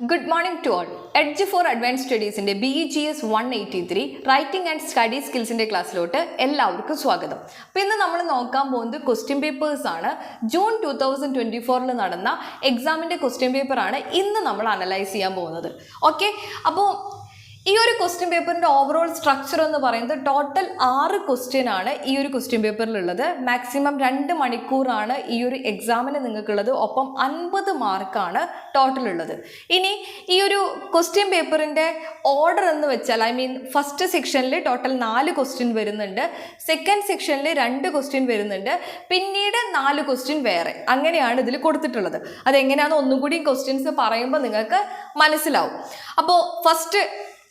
Good morning to all edge for advance സ്റ്റഡീസിന്റെ B G S one eighty three writing and study സ്കിൽസിന്റെ ക്ലാസ്സിലോട്ട് എല്ലാവർക്കും സ്വാഗതം. അപ്പോൾ ഇന്ന് നമ്മൾ നോക്കാൻ പോകുന്നത് ക്വസ്റ്റ്യൻ പേപ്പേഴ്സ് ആണ്. ജൂൺ ടു തൗസൻഡ് ട്വന്റി ഫോറിൽ നടന്ന എക്സാമിന്റെ ക്വസ്റ്റ്യൻ പേപ്പറാണ് ഇന്ന് നമ്മൾ അനലൈസ് ചെയ്യാൻ പോകുന്നത്. ഓക്കെ അപ്പോൾ ഈ ഒരു ക്വസ്റ്റ്യൻ പേപ്പറിന്റെ ഓവറോൾ സ്ട്രക്ചർ എന്ന് പറയുന്നത് ടോട്ടൽ ആറ് ക്വസ്റ്റ്യൻ ആണ് ഈ ഒരു ക്വസ്റ്റ്യൻ പേപ്പറിലുള്ളത് മാക്സിമം രണ്ട് മണിക്കൂറാണ് ഈ ഒരു എക്സാമിന് നിങ്ങൾക്കുള്ളത്. ഒപ്പം അൻപത് മാർക്കാണ് ടോട്ടൽ ഉള്ളത് ഇനി ഈ ഒരു ക്വസ്റ്റ്യൻ പേപ്പറിന്റെ ഓർഡർ എന്ന് വെച്ചാൽ ഐ മീൻ ഫസ്റ്റ് സെക്ഷനിൽ ടോട്ടൽ നാല് ക്വസ്റ്റ്യൻ വരുന്നുണ്ട്. സെക്കൻഡ് സെക്ഷനിൽ രണ്ട് ക്വസ്റ്റ്യൻ വരുന്നുണ്ട്. പിന്നീട് നാല് ക്വസ്റ്റ്യൻ വേറെ. അങ്ങനെയാണ് ഇതിൽ കൊടുത്തിട്ടുള്ളത്. അതെങ്ങനെയാണെന്ന് ഒന്നും കൂടി ക്വസ്റ്റ്യൻസ് പറയുമ്പോൾ നിങ്ങൾക്ക് മനസ്സിലാവും. അപ്പോൾ first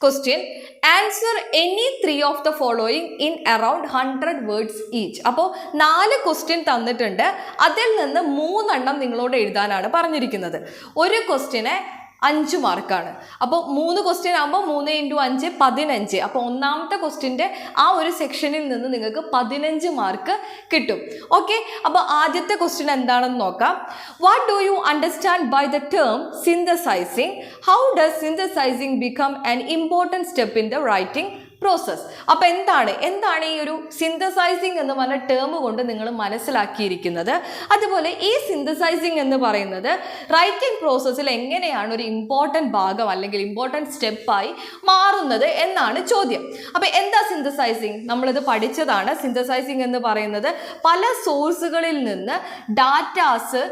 question answer any three of the following in around hundred words each അപ്പോൾ നാല് ക്വസ്റ്റ്യൻ തന്നിട്ടുണ്ട്. അതിൽ നിന്ന് മൂന്നെണ്ണം നിങ്ങളോട് എഴുതാനാണ് പറഞ്ഞിരിക്കുന്നത്. ഒരു ക്വസ്റ്റ്യനെ അഞ്ച് മാർക്കാണ്. അപ്പോൾ മൂന്ന് ക്വസ്റ്റ്യൻ ആകുമ്പോൾ മൂന്ന് ഇന്റു അഞ്ച് പതിനഞ്ച്. അപ്പോൾ ഒന്നാമത്തെ ക്വസ്റ്റ്യന്റെ ആ ഒരു സെക്ഷനിൽ നിന്ന് നിങ്ങൾക്ക് പതിനഞ്ച് മാർക്ക് കിട്ടും. ഓക്കെ അപ്പോൾ ആദ്യത്തെ ക്വസ്റ്റ്യൻ എന്താണെന്ന് നോക്കാം. What do you understand by the term synthesising how does synthesising become an important step in the writing process അപ്പോൾ എന്താണ്? എന്താണ് ഈ ഒരു സിന്തസൈസിങ് എന്ന് പറഞ്ഞ ടേം കൊണ്ട് നിങ്ങൾ മനസ്സിലാക്കിയിരിക്കുന്നത്? അതുപോലെ ഈ സിന്തസൈസിങ് എന്ന് പറയുന്നത് റൈറ്റിംഗ് പ്രോസസ്സിൽ എങ്ങനെയാണ് ഒരു ഇമ്പോർട്ടന്റ് ഭാഗം അല്ലെങ്കിൽ ഇമ്പോർട്ടന്റ് സ്റ്റെപ്പായി മാറുന്നത് എന്നാണ് ചോദ്യം. അപ്പോൾ എന്താ സിന്തസൈസിങ് നമ്മളിത് പഠിച്ചതാണ്. സിന്തസൈസിങ് എന്ന് പറയുന്നത് പല സോഴ്സുകളിൽ നിന്ന് ഡാറ്റാസ്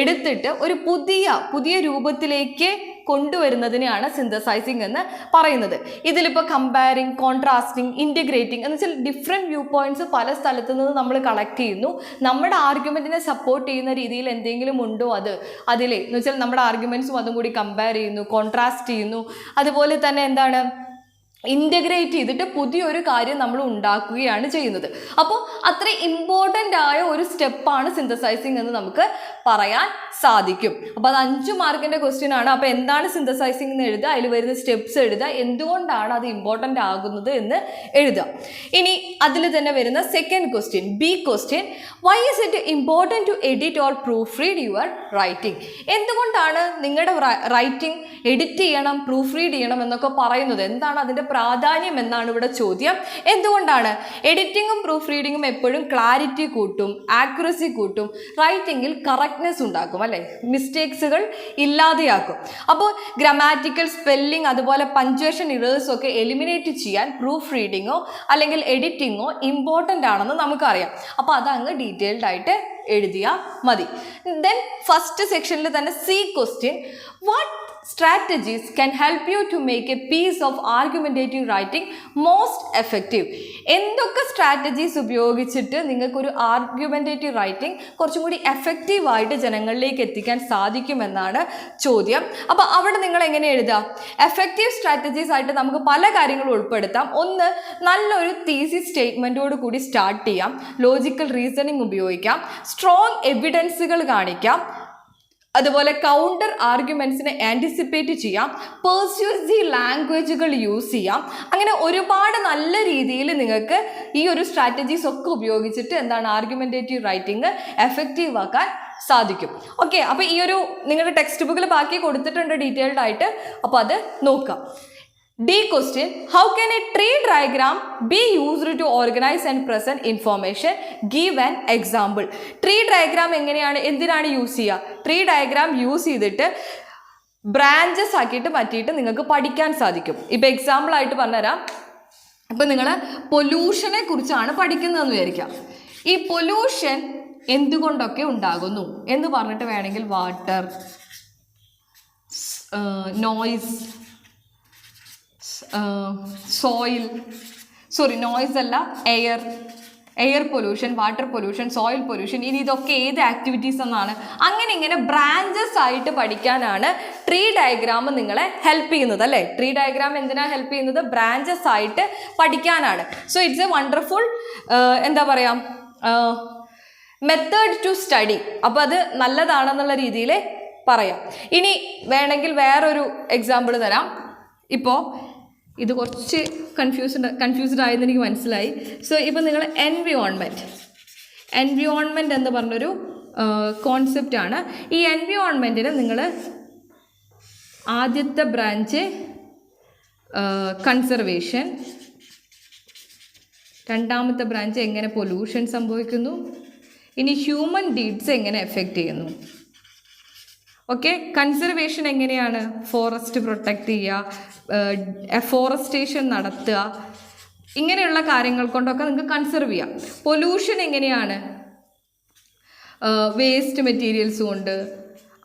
എടുത്തിട്ട് ഒരു പുതിയ പുതിയ രൂപത്തിലേക്ക് കൊണ്ടുവരുന്നതിനെയാണ് സിന്തസൈസിങ് എന്ന് പറയുന്നത്. ഇതിലിപ്പോൾ കമ്പയറിങ് കോൺട്രാസ്റ്റിങ് ഇന്റഗ്രേറ്റിംഗ് എന്ന് വെച്ചാൽ ഡിഫറെന്റ് വ്യൂ പോയിന്റ്സ് പല സ്ഥലത്തു നിന്ന് നമ്മൾ കളക്ട് ചെയ്യുന്നു. നമ്മുടെ ആർഗ്യുമെന്റിനെ സപ്പോർട്ട് ചെയ്യുന്ന രീതിയിൽ എന്തെങ്കിലും ഉണ്ടോ അത്? അതിലെ എന്ന് വെച്ചാൽ നമ്മുടെ ആർഗ്യുമെന്റ്സും അതും കൂടി കമ്പയർ ചെയ്യുന്നു കോൺട്രാസ്റ്റ് ചെയ്യുന്നു. അതുപോലെ തന്നെ എന്താണ്? ഇന്റഗ്രേറ്റ് ചെയ്തിട്ട് പുതിയൊരു കാര്യം നമ്മൾ ഉണ്ടാക്കുകയാണ് ചെയ്യുന്നത്. അപ്പോൾ അത്ര ഇമ്പോർട്ടന്റ് ആയ ഒരു സ്റ്റെപ്പാണ് സിന്തസൈസിങ് എന്ന് നമുക്ക് പറയാൻ സാധിക്കും. അപ്പോൾ അത് അഞ്ച് മാർക്കിന്റെ ക്വസ്റ്റ്യൻ ആണ്. അപ്പോൾ എന്താണ് സിന്തസൈസിങ് എന്ന് എഴുതുക? അതിൽ വരുന്ന സ്റ്റെപ്സ് എഴുതുക. എന്തുകൊണ്ടാണ് അത് ഇമ്പോർട്ടന്റ് ആകുന്നത് എന്ന് എഴുതുക. ഇനി അതിൽ തന്നെ വരുന്ന second question B question why is it important to edit or proofread your writing എന്തുകൊണ്ടാണ് നിങ്ങളുടെ റൈറ്റിംഗ് എഡിറ്റ് ചെയ്യണം പ്രൂഫ് റീഡ് ചെയ്യണം എന്നൊക്കെ പറയുന്നത്? എന്താണ് അതിന്റെ പ്രാധാന്യം എന്നാണ് ഇവിടെ ചോദ്യം. എന്തുകൊണ്ടാണ്? എഡിറ്റിങ്ങും പ്രൂഫ് റീഡിങ്ങും എപ്പോഴും ക്ലാരിറ്റി കൂട്ടും ആക്യുറസി കൂട്ടും റൈറ്റിങ്ങിൽ കറക്റ്റ്നെസ് ഉണ്ടാക്കും അല്ലേ? മിസ്റ്റേക്സുകൾ ഇല്ലാതെയാക്കും. അപ്പോൾ ഗ്രാമാറ്റിക്കൽ സ്പെല്ലിംഗ് അതുപോലെ പഞ്ച്വേഷൻ ഇറേഴ്സും ഒക്കെ എലിമിനേറ്റ് ചെയ്യാൻ പ്രൂഫ് റീഡിങ്ങോ അല്ലെങ്കിൽ എഡിറ്റിങ്ങോ ഇമ്പോർട്ടന്റ് ആണെന്ന് നമുക്കറിയാം. അപ്പോൾ അതങ്ങ് ഡീറ്റെയിൽഡ് ആയിട്ട് എഴുതിയാൽ മതി. ദെൻ ഫസ്റ്റ് സെക്ഷനിൽ തന്നെ C question what strategies can help you to make a piece of argumentative writing most effective. എന്തൊക്കെ സ്ട്രാറ്റജീസ് ഉപയോഗിച്ചിട്ട് നിങ്ങൾക്കൊരു ആർഗ്യുമെന്റേറ്റീവ് റൈറ്റിംഗ് കുറച്ചും കൂടി എഫക്റ്റീവായിട്ട് ജനങ്ങളിലേക്ക് എത്തിക്കാൻ സാധിക്കുമെന്നാണ് ചോദ്യം. അപ്പോൾ അവിടെ നിങ്ങൾ എങ്ങനെ എഴുതുക? എഫക്റ്റീവ് സ്ട്രാറ്റജീസ് ആയിട്ട് നമുക്ക് പല കാര്യങ്ങളും ഉൾപ്പെടുത്താം. ഒന്ന് നല്ലൊരു തീസി സ്റ്റേറ്റ്മെന്റോട് കൂടി സ്റ്റാർട്ട് ചെയ്യാം. ലോജിക്കൽ റീസണിങ് ഉപയോഗിക്കാം. സ്ട്രോങ് എവിഡൻസുകൾ കാണിക്കാം. അതുപോലെ കൗണ്ടർ ആർഗ്യുമെന്റ്സിനെ ആന്റിസിപ്പേറ്റ് ചെയ്യാം പേഴ്സ്യൂസി ലാംഗ്വേജുകൾ യൂസ് ചെയ്യാം. അങ്ങനെ ഒരുപാട് നല്ല രീതിയിൽ നിങ്ങൾക്ക് ഈ ഒരു സ്ട്രാറ്റജീസ് ഒക്കെ ഉപയോഗിച്ചിട്ട് എന്താണ് ആർഗ്യുമെന്റേറ്റീവ് റൈറ്റിംഗ് എഫക്റ്റീവ് ആക്കാൻ സാധിക്കും. ഓക്കെ അപ്പോൾ ഈ ഒരു നിങ്ങളുടെ ടെക്സ്റ്റ് ബുക്കിൽ ബാക്കി കൊടുത്തിട്ടുണ്ട് ഡീറ്റെയിൽഡ് ആയിട്ട് അപ്പോൾ അത് നോക്കാം. D question how can a tree diagram be used to organise and present information give an example tree diagram എങ്ങനെയാണ് എന്തിനാണ് യൂസ് ചെയ്യുക? ട്രീ ഡയഗ്രാം യൂസ് ചെയ്തിട്ട് ബ്രാഞ്ചസ് ആക്കിയിട്ട് പറ്റിയിട്ട് നിങ്ങൾക്ക് പഠിക്കാൻ സാധിക്കും. ഇപ്പോൾ എക്സാമ്പിൾ ആയിട്ട് പറഞ്ഞുതരാം. ഇപ്പം നിങ്ങൾ പൊല്യൂഷനെ കുറിച്ചാണ് പഠിക്കുന്നതെന്ന് വിചാരിക്കാം ഈ പൊല്യൂഷൻ എന്തുകൊണ്ടൊക്കെ ഉണ്ടാകുന്നു? എന്ന് പറഞ്ഞിട്ട് വേണമെങ്കിൽ water noise soil sorry noise അല്ല air air pollution water pollution soil pollution ഇനി ഇതൊക്കെ ഏത് ആക്ടിവിറ്റീസ് എന്നാണ്. അങ്ങനെ ഇങ്ങനെ ബ്രാഞ്ചസ് ആയിട്ട് പഠിക്കാനാണ് ട്രീ ഡയഗ്രാം നിങ്ങളെ ഹെൽപ്പ് ചെയ്യുന്നത് അല്ലേ? ട്രീ ഡയഗ്രാം എന്തിനാ ഹെൽപ്പ് ചെയ്യുന്നത്? ബ്രാഞ്ചസ് ആയിട്ട് പഠിക്കാനാണ്. സോ ഇറ്റ്സ് എ വണ്ടർഫുൾ എന്താ പറയുക മെത്തേഡ് ടു സ്റ്റഡി അപ്പോൾ അത് നല്ലതാണെന്നുള്ള രീതിയിൽ പറയാം. ഇനി വേണമെങ്കിൽ വേറൊരു എക്സാമ്പിൾ തരാം. ഇപ്പോൾ ഇത് കുറച്ച് കൺഫ്യൂസ്ഡ് കൺഫ്യൂസ്ഡ് ആയെന്ന് എനിക്ക് മനസ്സിലായി. സോ ഇപ്പോൾ നിങ്ങൾ എൻവിയോൺമെന്റ് എൻവിയോൺമെന്റ് എന്ന് പറഞ്ഞൊരു കോൺസെപ്റ്റാണ് ഈ എൻവിയോൺമെന്റിന് നിങ്ങൾ ആദ്യത്തെ ബ്രാഞ്ച് കൺസർവേഷൻ രണ്ടാമത്തെ ബ്രാഞ്ച് എങ്ങനെ പൊല്യൂഷൻ സംഭവിക്കുന്നു? ഇനി ഹ്യൂമൻ ഡീഡ്സ് എങ്ങനെ എഫക്റ്റ് ചെയ്യുന്നു? ഓക്കെ കൺസർവേഷൻ എങ്ങനെയാണ്? ഫോറസ്റ്റ് പ്രൊട്ടക്റ്റ് ചെയ്യുക ഫോറസ്റ്റേഷൻ നടത്തുക ഇങ്ങനെയുള്ള കാര്യങ്ങൾ കൊണ്ടൊക്കെ നിങ്ങൾക്ക് കൺസർവ് ചെയ്യാം. പൊല്യൂഷൻ എങ്ങനെയാണ്? വേസ്റ്റ് മെറ്റീരിയൽസ് കൊണ്ട്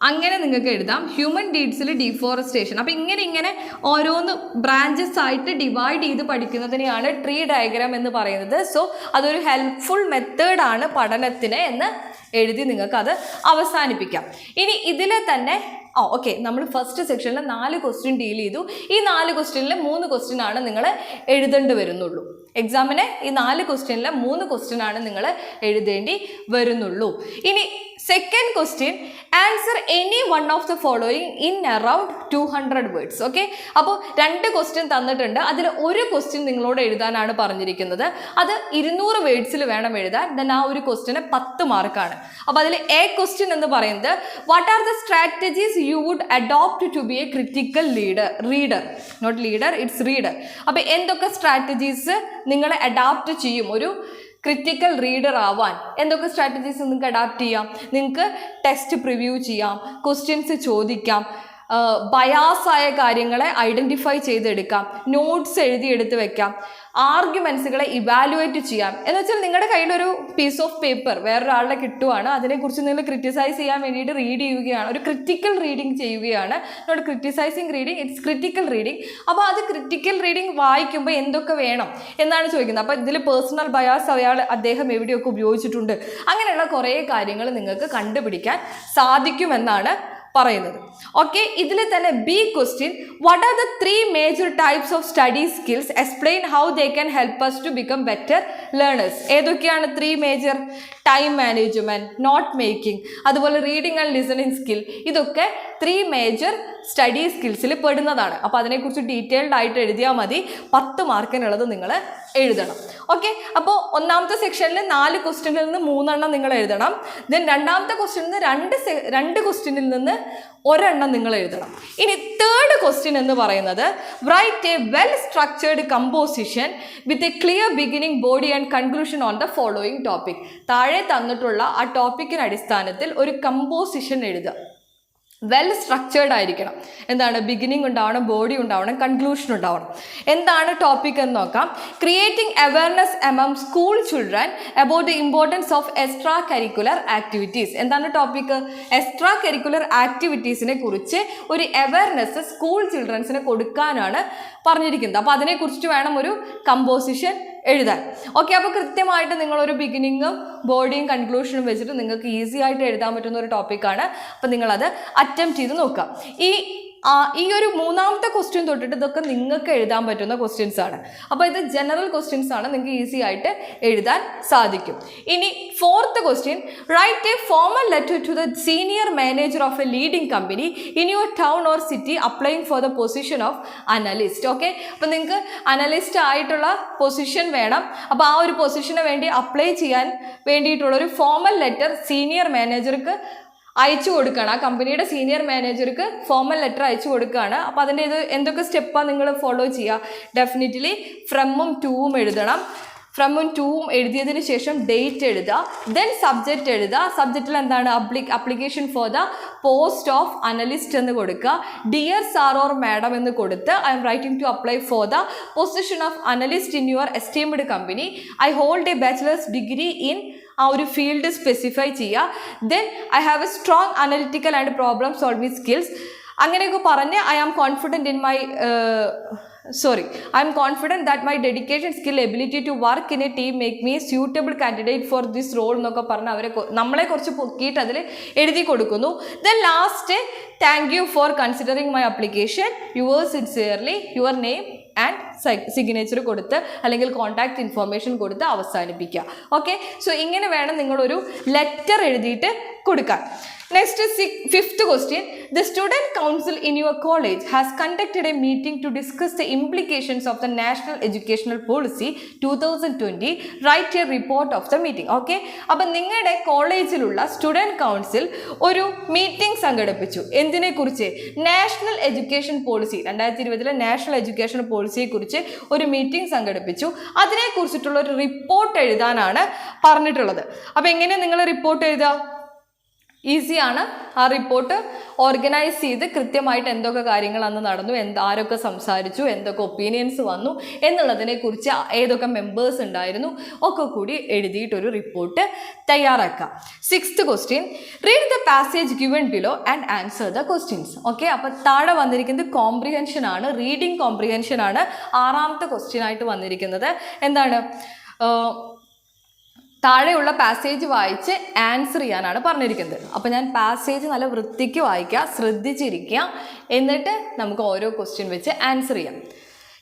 അങ്ങനെ നിങ്ങൾക്ക് എഴുതാം. ഹ്യൂമൻ ഡീഡ്സിൽ ഡീഫോറസ്റ്റേഷൻ അപ്പോൾ ഇങ്ങനെ ഇങ്ങനെ ഓരോന്ന് ബ്രാഞ്ചസ് ആയിട്ട് ഡിവൈഡ് ചെയ്ത് പഠിക്കുന്നതിനെയാണ് ട്രീ ഡയഗ്രാം എന്ന് പറയുന്നത്. സോ അതൊരു ഹെൽപ്ഫുൾ മെത്തേഡാണ് പഠനത്തിന് എന്ന് എഴുതി നിങ്ങൾക്ക് അത് അവസാനിപ്പിക്കാം. ഇനി ഇതിലെ തന്നെ ആ ഓക്കെ നമ്മൾ ഫസ്റ്റ് സെക്ഷനിൽ നാല് ക്വസ്റ്റ്യൻ ഡീൽ ചെയ്തു. ഈ നാല് ക്വസ്റ്റ്യനിൽ മൂന്ന് ക്വസ്റ്റ്യൻ ആണ് നിങ്ങൾ എഴുതേണ്ടി വരുന്നുള്ളൂ. എക്സാമിന് ഈ നാല് ക്വസ്റ്റ്യനിൽ മൂന്ന് ക്വസ്റ്റ്യൻ ആണ് നിങ്ങൾ എഴുതേണ്ടി വരുന്നുള്ളൂ. ഇനി second question answer any one of the following in around two hundred words okay അപ്പോൾ രണ്ട് ക്വസ്റ്റ്യൻ തന്നിട്ടുണ്ട്. അതിൽ ഒരു ക്വസ്റ്റ്യൻ നിങ്ങളോട് എഴുതാനാണ് പറഞ്ഞിരിക്കുന്നത്. അത് ഇരുന്നൂറ് വേർഡ്സിൽ വേണം എഴുതാൻ. ദെൻ ആ ഒരു ക്വസ്റ്റ്യന് പത്ത് മാർക്കാണ് അപ്പോൾ അതിൽ എ ക്വസ്റ്റ്യൻ എന്ന് പറയുന്നത് what are the strategies you would adopt to be a critical leader reader not leader it's reader അപ്പോൾ എന്തൊക്കെ സ്ട്രാറ്റജീസ് നിങ്ങൾ അഡാപ്റ്റ് ചെയ്യും? ഒരു ക്രിറ്റിക്കൽ റീഡർ ആവാൻ എന്തൊക്കെ സ്ട്രാറ്റജീസ് നിങ്ങൾക്ക് അഡാപ്റ്റ് ചെയ്യാം? നിങ്ങൾക്ക് ടെസ്റ്റ് പ്രിവ്യൂ ചെയ്യാം ക്വസ്റ്റ്യൻസ് ചോദിക്കാം ബയാസായ കാര്യങ്ങളെ ഐഡന്റിഫൈ ചെയ്തെടുക്കാം. നോട്ട്സ് എഴുതിയെടുത്ത് വെക്കാം. ആർഗ്യുമെൻസുകളെ ഇവാലുവേറ്റ് ചെയ്യാം. എന്ന് വെച്ചാൽ നിങ്ങളുടെ കയ്യിലൊരു പീസ് ഓഫ് പേപ്പർ വേറൊരാളുടെ കിട്ടുവാണ്. അതിനെക്കുറിച്ച് നിങ്ങൾ ക്രിറ്റിസൈസ് ചെയ്യാൻ വേണ്ടിയിട്ട് റീഡ് ചെയ്യുകയാണ്. ഒരു ക്രിറ്റിക്കൽ റീഡിങ് ചെയ്യുകയാണ്. Not criticising reading it's critical reading അപ്പോൾ അത് ക്രിറ്റിക്കൽ റീഡിങ് വായിക്കുമ്പോൾ എന്തൊക്കെ വേണം എന്നാണ് ചോദിക്കുന്നത്. അപ്പോൾ ഇതിൽ പേഴ്സണൽ ബയാസ് അയാൾ അദ്ദേഹം എവിടെയൊക്കെ ഉപയോഗിച്ചിട്ടുണ്ട്. അങ്ങനെയുള്ള കുറേ കാര്യങ്ങൾ നിങ്ങൾക്ക് കണ്ടുപിടിക്കാൻ സാധിക്കുമെന്നാണ് പറയുന്നത്. ഓക്കെ ഇതിൽ തന്നെ B question what are the three major types of study skills explain how they can help us to become better learners ഏതൊക്കെയാണ് three major time management note making അതുപോലെ റീഡിംഗ് ആൻഡ് ലിസണിങ് സ്കിൽ ഇതൊക്കെ three major study സ്കിൽസിൽ പെടുന്നതാണ്. അപ്പോൾ അതിനെക്കുറിച്ച് detailed ആയിട്ട് എഴുതിയാൽ മതി. പത്ത് മാർക്കിനുള്ളത് നിങ്ങൾ എഴുതണം. ഓക്കെ അപ്പോൾ ഒന്നാമത്തെ സെക്ഷനിൽ നാല് ക്വസ്റ്റ്യനിൽ നിന്ന് മൂന്നെണ്ണം നിങ്ങൾ എഴുതണം. ദെൻ രണ്ടാമത്തെ ക്വസ്റ്റ്യനിൽ നിന്ന് രണ്ട് രണ്ട് ക്വസ്റ്റ്യനിൽ നിന്ന് ഒരെണ്ണം നിങ്ങൾ എഴുതണം. ഇനി തേർഡ് ക്വസ്റ്റ്യൻ എന്ന് പറയുന്നത് write a well structured composition with a clear beginning body and conclusion on the following topic താഴെ തന്നിട്ടുള്ള ആ ടോപ്പിക്കിന് അടിസ്ഥാനത്തിൽ ഒരു കമ്പോസിഷൻ എഴുതുക. വെൽ സ്ട്രക്ചേർഡ് ആയിരിക്കണം. എന്താണ്? ബിഗിനിങ് ഉണ്ടാവണം ബോഡി ഉണ്ടാവണം കൺക്ലൂഷൻ ഉണ്ടാവണം. എന്താണ് ടോപ്പിക് എന്ന് നോക്കാം. Creating awareness among school children about the importance of extra curricular activities എന്താണ് ടോപ്പിക് എക്സ്ട്രാ കരിക്കുലർ ആക്ടിവിറ്റീസിനെ കുറിച്ച് ഒരു അവയർനെസ് സ്കൂൾ ചിൽഡ്രൻസിന് കൊടുക്കാനാണ് പറഞ്ഞിരിക്കുന്നത്. അപ്പോൾ അതിനെക്കുറിച്ച് വേണം ഒരു കമ്പോസിഷൻ എഴുതാൻ. ഓക്കെ അപ്പോൾ കൃത്യമായിട്ട് നിങ്ങളൊരു ബിഗിനിങ്ങും ബോഡിയും കൺക്ലൂഷനും വെച്ചിട്ട് നിങ്ങൾക്ക് ഈസി ആയിട്ട് എഴുതാൻ പറ്റുന്ന ഒരു ടോപ്പിക്കാണ് അപ്പോൾ നിങ്ങളത് അറ്റംപ്റ്റ് ചെയ്ത് നോക്കുക. ഈ ഈ ഒരു മൂന്നാമത്തെ ക്വസ്റ്റ്യൻ തൊട്ടിട്ട് ഇതൊക്കെ നിങ്ങൾക്ക് എഴുതാൻ പറ്റുന്ന ക്വസ്റ്റ്യൻസ് ആണ്. അപ്പോൾ ഇത് ജനറൽ ക്വസ്റ്റ്യൻസ് ആണ്. നിങ്ങൾക്ക് ഈസി ആയിട്ട് എഴുതാൻ സാധിക്കും. ഇനി fourth question write a formal letter to the senior manager of a leading company in your town or city applying for the position of analyst okay അപ്പോൾ നിങ്ങൾക്ക് അനലിസ്റ്റ് ആയിട്ടുള്ള പൊസിഷൻ വേണം. അപ്പോൾ ആ ഒരു പൊസിഷന് വേണ്ടി അപ്ലൈ ചെയ്യാൻ വേണ്ടിയിട്ടുള്ള ഒരു ഫോമൽ ലെറ്റർ സീനിയർ മാനേജർക്ക് അയച്ചു കൊടുക്കുകയാണ് ആ കമ്പനിയുടെ സീനിയർ മാനേജർക്ക് ഫോമൽ ലെറ്റർ അയച്ചു കൊടുക്കുകയാണ് അപ്പോൾ അതിന്റെ ഇത് എന്തൊക്കെ സ്റ്റെപ്പാണ് നിങ്ങൾ ഫോളോ ചെയ്യുക? ഡെഫിനറ്റ്ലി ഫ്രമും ടൂവും എഴുതണം. ഫ്രമും ടൂവും എഴുതിയതിന് ശേഷം ഡേറ്റ് എഴുതുക. ദെൻ സബ്ജക്റ്റ് എഴുതുക. സബ്ജക്റ്റിൽ എന്താണ്? അപ്ലി application for the post of analyst എന്ന് കൊടുക്കുക. ഡിയർ സാർ ഓർ മാഡം എന്ന് കൊടുത്ത് I'm writing to apply for the position of analyst in your esteemed company I hold a bachelor's degree in ആ ഒരു field specify ചെയ്യുക then I have a strong analytical and problem solving skills അങ്ങനെയൊക്കെ പറഞ്ഞ് I am confident in my sorry I'm confident that my dedication skill ability to work in a team make me suitable candidate for this role എന്നൊക്കെ പറഞ്ഞ് അവരെ നമ്മളെ കുറച്ച് പൊക്കിയിട്ട് അതിൽ എഴുതി കൊടുക്കുന്നു. Then last thank you for considering my application your sincerely your name and signature കൊടുത്ത് അല്ലെങ്കിൽ കോൺടാക്ട് ഇൻഫോർമേഷൻ കൊടുത്ത് അവസാനിപ്പിക്കുക. ഓക്കെ സോ ഇങ്ങനെ വേണം നിങ്ങളൊരു ലെറ്റർ എഴുതിയിട്ട് കൊടുക്കാൻ. Next fifth question the student council in your college has conducted a meeting to discuss the implications of the national educational policy two thousand twenty write a report of the meeting okay അപ്പം നിങ്ങളുടെ കോളേജിലുള്ള student council ഒരു meeting സംഘടിപ്പിച്ചു. എന്തിനെക്കുറിച്ച്? National education policy രണ്ടായിരത്തി ഇരുപതിലെ national education പോളിസിയെക്കുറിച്ച് ഒരു meeting സംഘടിപ്പിച്ചു. അതിനെക്കുറിച്ചിട്ടുള്ള ഒരു റിപ്പോർട്ട് എഴുതാനാണ് പറഞ്ഞിട്ടുള്ളത്. അപ്പോൾ എങ്ങനെയാണ് നിങ്ങൾ റിപ്പോർട്ട് എഴുതുക? ഈസിയാണ് ആ റിപ്പോർട്ട് ഓർഗനൈസ് ചെയ്ത് കൃത്യമായിട്ട് എന്തൊക്കെ കാര്യങ്ങൾ അന്ന് നടന്നു എന്ത് ആരൊക്കെ സംസാരിച്ചു എന്തൊക്കെ ഒപ്പീനിയൻസ് വന്നു എന്നുള്ളതിനെക്കുറിച്ച് ഏതൊക്കെ മെമ്പേഴ്സ് ഉണ്ടായിരുന്നു ഒക്കെ കൂടി എഴുതിയിട്ടൊരു റിപ്പോർട്ട് തയ്യാറാക്കുക. Sixth question read the passage given below and answer the questions okay അപ്പോൾ താഴെ വന്നിരിക്കുന്നത് കോംപ്രിഹെൻഷൻ ആണ് റീഡിങ് കോംപ്രിഹെൻഷൻ ആണ് ആറാമത്തെ ക്വസ്റ്റ്യൻ ആയിട്ട് വന്നിരിക്കുന്നത്. എന്താണ്? താഴെയുള്ള പാസേജ് വായിച്ച് ആൻസർ ചെയ്യാനാണ് പറഞ്ഞിരിക്കുന്നത് അപ്പോൾ ഞാൻ പാസേജ് നല്ല വൃത്തിക്ക് വായിക്കുക ശ്രദ്ധിച്ചിരിക്കുക എന്നിട്ട് നമുക്ക് ഓരോ ക്വസ്റ്റ്യൻ വെച്ച് ആൻസർ ചെയ്യാം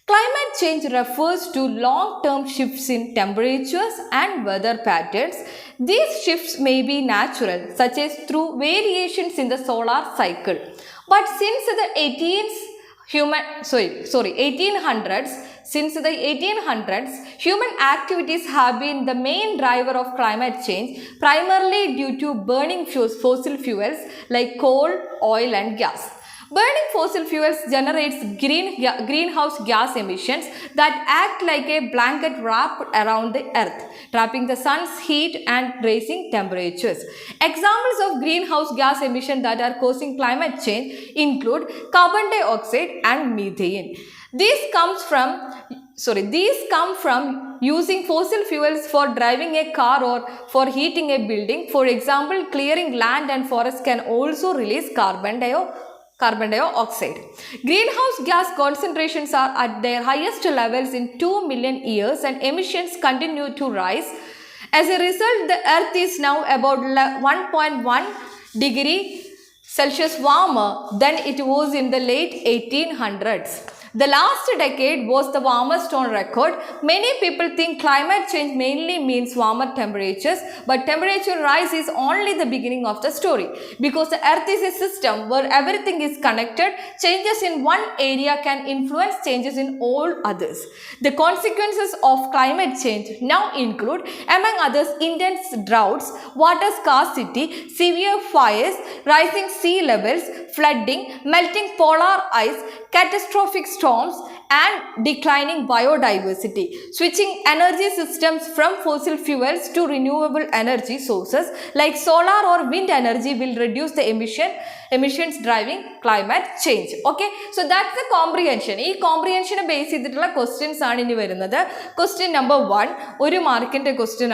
Climate change refers to long term shifts in temperatures and weather patterns. These shifts may be natural, such as through variations in the solar cycle. But since the 18th human sorry sorry 1800s since the 1800s human activities have been the main driver of climate change primarily due to burning fossil fuels like coal oil and gas Burning fossil fuels generates green, greenhouse gas emissions that act like a blanket wrapped around the earth, trapping the sun's heat and raising temperatures. Examples of greenhouse gas emissions that are causing climate change include carbon dioxide and methane. These comes from sorry these come from using fossil fuels for driving a car or for heating a building for example clearing land and forest can also release carbon dioxide carbon dioxide. Greenhouse gas concentrations are at their highest levels in 2 million years and emissions continue to rise. As a result, the earth is now about 1.1 degree Celsius warmer than it was in the late 1800s. The last decade was the warmest on record. Many people think climate change mainly means warmer temperatures, but temperature rise is only the beginning of the story. Because the earth is a system where everything is connected, changes in one area can influence changes in all others. The consequences of climate change now include, among others, intense droughts, water scarcity, severe fires, rising sea levels, flooding, melting polar ice, catastrophic storms, and declining biodiversity. Switching energy systems from fossil fuels to renewable energy sources like solar or wind energy will reduce the emission emissions driving climate change. Okay, so that's the comprehension. ഈ comprehension base ചെയ്തിട്ടുള്ള questions ആണ് ഇനി വരുന്നത് question number one ഒരു question. Question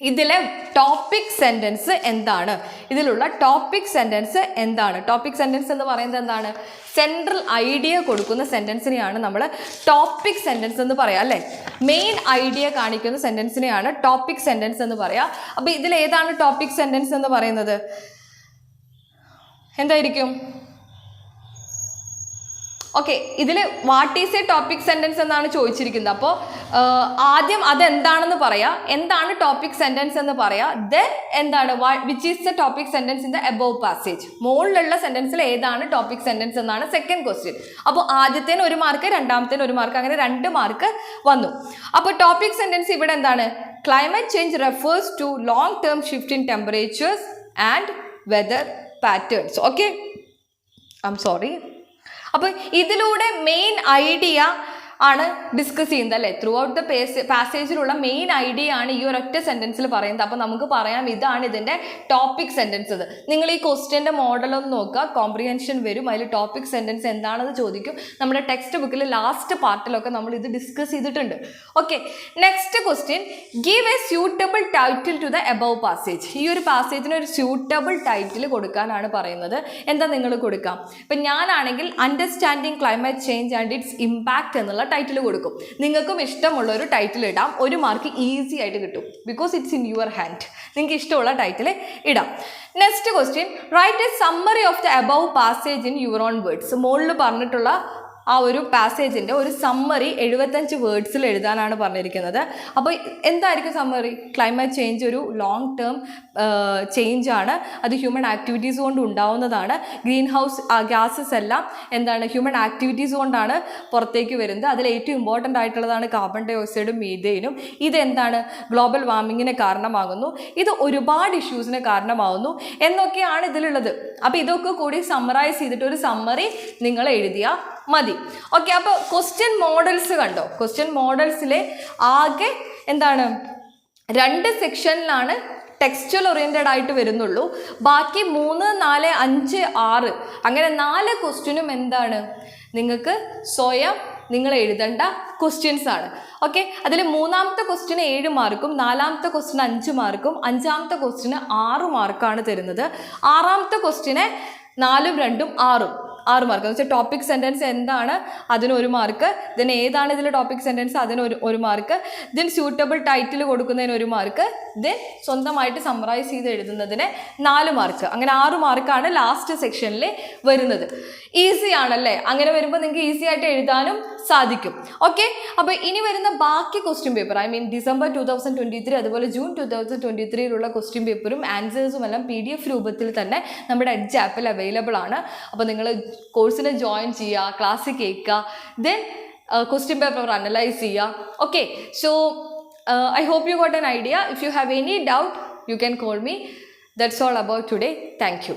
ഇതിലെ topic sentence എന്താണ്? ഇതിലുള്ള topic sentence എന്താണ്? ടോപ്പിക് സെന്റൻസ് എന്ന് പറയുന്നത് എന്താണ്? സെൻട്രൽ ഐഡിയ കൊടുക്കുന്ന സെന്റൻസിനെയാണ് നമ്മൾ ടോപ്പിക് സെന്റൻസ് എന്ന് പറയാം അല്ലേ? മെയിൻ ഐഡിയ കാണിക്കുന്ന സെന്റൻസിനെയാണ് ടോപ്പിക് സെന്റൻസ് എന്ന് പറയാം. അപ്പോൾ ഇതിലേതാണ് ടോപ്പിക് സെന്റൻസ് എന്ന് പറയുന്നത്? എന്തായിരിക്കും? ഓക്കെ ഇതിൽ what is a topic sentence എന്നാണ് ചോദിച്ചിരിക്കുന്നത്. അപ്പോൾ ആദ്യം അതെന്താണെന്ന് പറയാം. എന്താണ് ടോപ്പിക് സെന്റൻസ് എന്ന് പറയാം. ദെൻ എന്താണ്? Which is the topic sentence in the above passage മുകളിലുള്ള സെന്റൻസിൽ ഏതാണ് ടോപ്പിക് സെന്റൻസ് എന്നാണ് സെക്കൻഡ് ക്വസ്റ്റ്യൻ അപ്പോൾ ആദ്യത്തേന് ഒരു മാർക്ക് രണ്ടാമത്തേന് ഒരു മാർക്ക് അങ്ങനെ രണ്ട് മാർക്ക് വന്നു. അപ്പോൾ ടോപ്പിക് സെന്റൻസ് ഇവിടെ എന്താണ്? Climate change refers to long term shift in temperatures and weather patterns okay I'm sorry അപ്പോൾ ഇതിലൂടെ മെയിൻ ഐഡിയ ആണ് ഡിസ്കസ് ചെയ്യുന്നത് അല്ലേ? ത്രൂ ഔട്ട് ദ പാസേജിലുള്ള മെയിൻ ഐഡിയ ആണ് ഈ ഒറ്റ സെന്റൻസിൽ പറയുന്നത്. അപ്പോൾ നമുക്ക് പറയാം ഇതാണ് ഇതിന്റെ ടോപ്പിക് സെന്റൻസ് നിങ്ങൾ ഈ ക്വസ്റ്റ്യന്റെ ഒന്ന് നോക്കുക. കോംപ്രിഹെൻഷൻ വരും. അതിൽ ടോപ്പിക് സെന്റൻസ് എന്താണെന്ന് ചോദിക്കും. നമ്മുടെ ടെക്സ്റ്റ് ബുക്കിൽ ലാസ്റ്റ് പാർട്ടിലൊക്കെ നമ്മൾ ഇത് ഡിസ്കസ് ചെയ്തിട്ടുണ്ട്. Okay next question give a suitable title to the above passage ഈ ഒരു പാസേജിന് ഒരു സ്യൂട്ടബിൾ ടൈറ്റിൽ കൊടുക്കാനാണ് പറയുന്നത്. എന്താ നിങ്ങൾ കൊടുക്കാം ഇപ്പം ഞാനാണെങ്കിൽ understanding climate change and its impact എന്നുള്ള ടൈറ്റിൽ കൊടുക്കും. നിങ്ങൾക്കും ഇഷ്ടമുള്ള ഒരു ടൈറ്റിൽ ഇടാം. ഒരു മാർക്ക് ഈസി ആയിട്ട് കിട്ടും. Because it's in your hand നിങ്ങൾക്ക് ഇഷ്ടമുള്ള ടൈറ്റിൽ ഇടാം. Next question write a summary of the above passage in your own words മുകളിൽ പറഞ്ഞിട്ടുള്ള ആ ഒരു പാസേജിന്റെ ഒരു സമ്മറി എഴുപത്തഞ്ച് വേർഡ്സിൽ എഴുതാനാണ് പറഞ്ഞിരിക്കുന്നത്. അപ്പോൾ എന്തായിരിക്കും സമ്മറി ക്ലൈമറ്റ് ചേഞ്ച് ഒരു ലോങ് ടേം ചേഞ്ച് ആണ്. അത് ഹ്യൂമൻ ആക്ടിവിറ്റീസ് കൊണ്ട് ഉണ്ടാവുന്നതാണ്. ഗ്രീൻ ഹൗസ് ഗ്യാസസ് എല്ലാം എന്താണ്? ഹ്യൂമൻ ആക്ടിവിറ്റീസ് കൊണ്ടാണ് പുറത്തേക്ക് വരുന്നത്. അതിൽ ഏറ്റവും ഇമ്പോർട്ടന്റ് ആയിട്ടുള്ളതാണ് കാർബൺ ഡൈ ഓക്സൈഡും മീതേനും ഇതെന്താണ് ഗ്ലോബൽ വാർമിങ്ങിന് കാരണമാകുന്നു. ഇത് ഒരുപാട് ഇഷ്യൂസിന് കാരണമാകുന്നു. എന്നൊക്കെയാണ് ഇതിലുള്ളത്. അപ്പോൾ ഇതൊക്കെ കൂടി സമ്മറൈസ് ചെയ്തിട്ട് ഒരു സമ്മറി നിങ്ങൾ എഴുതിയാൽ മതി. ഓക്കെ അപ്പോൾ ക്വസ്റ്റ്യൻ മോഡൽസ് കണ്ടോ? ക്വസ്റ്റ്യൻ മോഡൽസിലെ ആകെ എന്താണ്? രണ്ട് സെക്ഷനിലാണ് ടെക്സ്റ്റൽ ഓറിയന്റഡ് ആയിട്ട് വരുന്നുള്ളൂ. ബാക്കി മൂന്ന് നാല് അഞ്ച് ആറ്. അങ്ങനെ നാല് ക്വസ്റ്റ്യനും എന്താണ്? നിങ്ങൾക്ക് സ്വയം നിങ്ങൾ എഴുതേണ്ട ക്വസ്റ്റ്യൻസ് ആണ്. ഓക്കെ അതിൽ മൂന്നാമത്തെ ക്വസ്റ്റിന് ഏഴ് മാർക്കും നാലാമത്തെ ക്വസ്റ്റിന് അഞ്ച് മാർക്കും അഞ്ചാമത്തെ ക്വസ്റ്റിന് ആറ് മാർക്കാണ് തരുന്നത്. ആറാമത്തെ ക്വസ്റ്റിന് നാലും രണ്ടും ആറും. ആറ് മാർക്ക് എന്ന് വെച്ചാൽ ടോപ്പിക് സെന്റൻസ് എന്താണ്? അതിന് ഒരു മാർക്ക് ദെൻ ഏതാണ് ഇതിൽ ടോപ്പിക് സെന്റൻസ് അതിന് ഒരു ഒരു മാർക്ക് ദെൻ സ്യൂട്ടബിൾ ടൈറ്റിൽ കൊടുക്കുന്നതിന് ഒരു മാർക്ക് ദെൻ സ്വന്തമായിട്ട് സമ്മറൈസ് ചെയ്ത് എഴുതുന്നതിന് നാല് മാർക്ക് അങ്ങനെ ആറ് മാർക്കാണ് ലാസ്റ്റ് സെക്ഷനിൽ വരുന്നത്. ഈസി ആണല്ലേ? അങ്ങനെ വരുമ്പോൾ നിങ്ങൾക്ക് ഈസി ആയിട്ട് എഴുതാനും സാധിക്കും. ഓക്കെ അപ്പോൾ ഇനി വരുന്ന ബാക്കി question paper I mean December two thousand twenty three അതുപോലെ ജൂൺ ടു തൗസൻഡ് ട്വന്റി ത്രീയിലുള്ള ക്വസ്റ്റ്യൻ പേപ്പറും ആൻസേഴ്സും എല്ലാം പി ഡി എഫ് രൂപത്തിൽ തന്നെ നമ്മുടെ എഡ്ജ് ആപ്പിൽ അവൈലബിൾ ആണ്. അപ്പോൾ നിങ്ങൾ കോഴ്സിന് ജോയിൻ ചെയ്യുക ക്ലാസ് കേൾക്കുക ദെൻ ക്വസ്റ്റ്യൻ പേപ്പർ അനലൈസ് ചെയ്യുക. Okay so I hope you got an idea if you have any doubt you can call me that's all about today thank you